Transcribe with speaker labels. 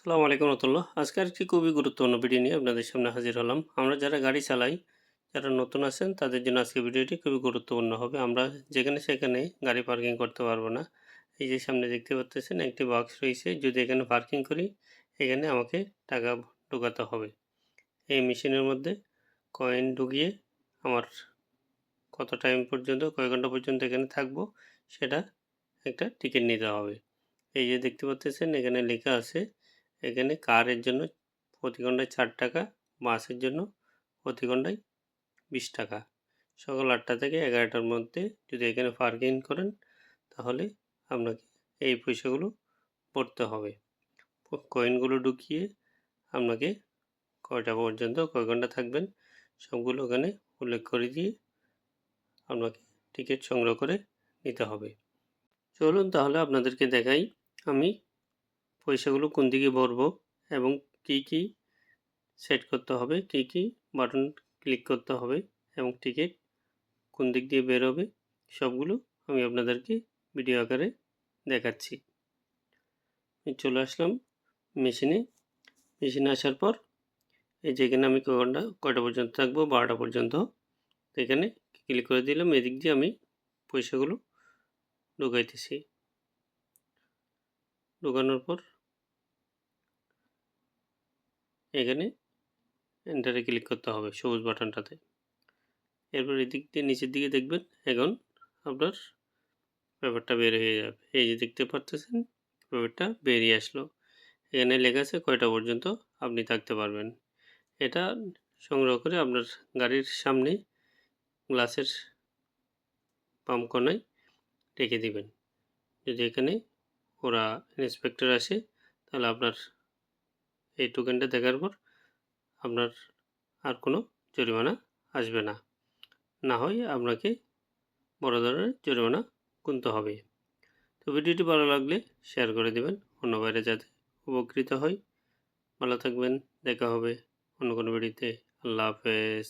Speaker 1: সালামু আলাইকুম রহমতুল্লাহ। আজকে আরেকটি খুবই গুরুত্বপূর্ণ ভিডিও নিয়ে আপনাদের সামনে হাজির হলাম। আমরা যারা গাড়ি চালাই, যারা নতুন আছেন, তাদের জন্য আজকে ভিডিওটি খুবই গুরুত্বপূর্ণ হবে। আমরা যেখানে সেখানে গাড়ি পার্কিং করতে পারব না। এই যে সামনে দেখতে পাচ্ছেন, একটি বক্স রয়েছে। যদি এখানে পার্কিং করি, এখানে আমাকে টাকা ঢোকাতে হবে। এই মেশিনের মধ্যে কয়েন ঢুকিয়ে আমার কত টাইম পর্যন্ত, কয় ঘণ্টা পর্যন্ত এখানে থাকব, সেটা একটা টিকিট নিতে হবে। এই যে দেখতে পাচ্ছেন, এখানে লেখা আছে এখানে কারের জন্য প্রতি ঘন্টায় চার টাকা বাসের জন্য প্রতি ঘন্টায় বিশ টাকা। সকাল আটটা থেকে এগারোটার মধ্যে যদি এখানে পার্কিং করেন, তাহলে আপনাকে এই পয়সাগুলো ভরতে হবে। কয়েনগুলো ঢুকিয়ে আপনাকে কয়টা পর্যন্ত, কয় ঘণ্টা থাকবেন, সবগুলো ওখানে উল্লেখ করে দিয়ে আপনাকে টিকিট সংগ্রহ করে নিতে হবে। চলুন তাহলে আপনাদেরকে দেখাই, আমি পয়সাগুলো কোন দিকে ভরবো এবং কি কি সেট করতে হবে, কি কি বাটন ক্লিক করতে হবে এবং টিকিট কোন দিক দিয়ে বের হবে সবগুলো আমি আপনাদেরকে ভিডিও আকারে দেখাচ্ছি। আমি চলে আসলাম মেশিনে মেশিনে আসার পর এই যেখানে আমি ঘণ্টা কয়টা পর্যন্ত থাকব, বারোটা পর্যন্ত। এখানে ক্লিক করে দিলাম, এদিক দিয়ে আমি পয়সাগুলো ঢুকাইতেছি। ঢোকানোর পর এখানে এন্টারে ক্লিক করতে হবে সবুজ বাটনটাতে। এরপর এদিক দিয়ে নিচের দিকে দেখবেন এখন আপনার ব্যাপারটা বের হয়ে যাবে। এই যে দেখতে পাচ্ছেন ব্যাপারটা বেরিয়ে আসলো। এখানে লেখা আছে কয়টা পর্যন্ত আপনি থাকতে পারবেন। এটা সংগ্রহ করে আপনার গাড়ির সামনে গ্লাসের পাম্প কোনায় রেখে দিবেন। যদি এখানে ওরা ইন্সপেক্টর আসে, তাহলে আপনার এই টোকেনটা দেখার পর আপনার আর কোনো জরিমানা আসবে না। না হয় আপনাকে বড় ধরনের জরিমানা গুনতে হবে। তো ভিডিওটি ভালো লাগলে শেয়ার করে দেবেন, অন্য বাইরে যাতে উপকৃত হয় ভালো থাকবেন, দেখা হবে অন্য কোনো ভিডিওতে। আল্লাহ হাফেজ।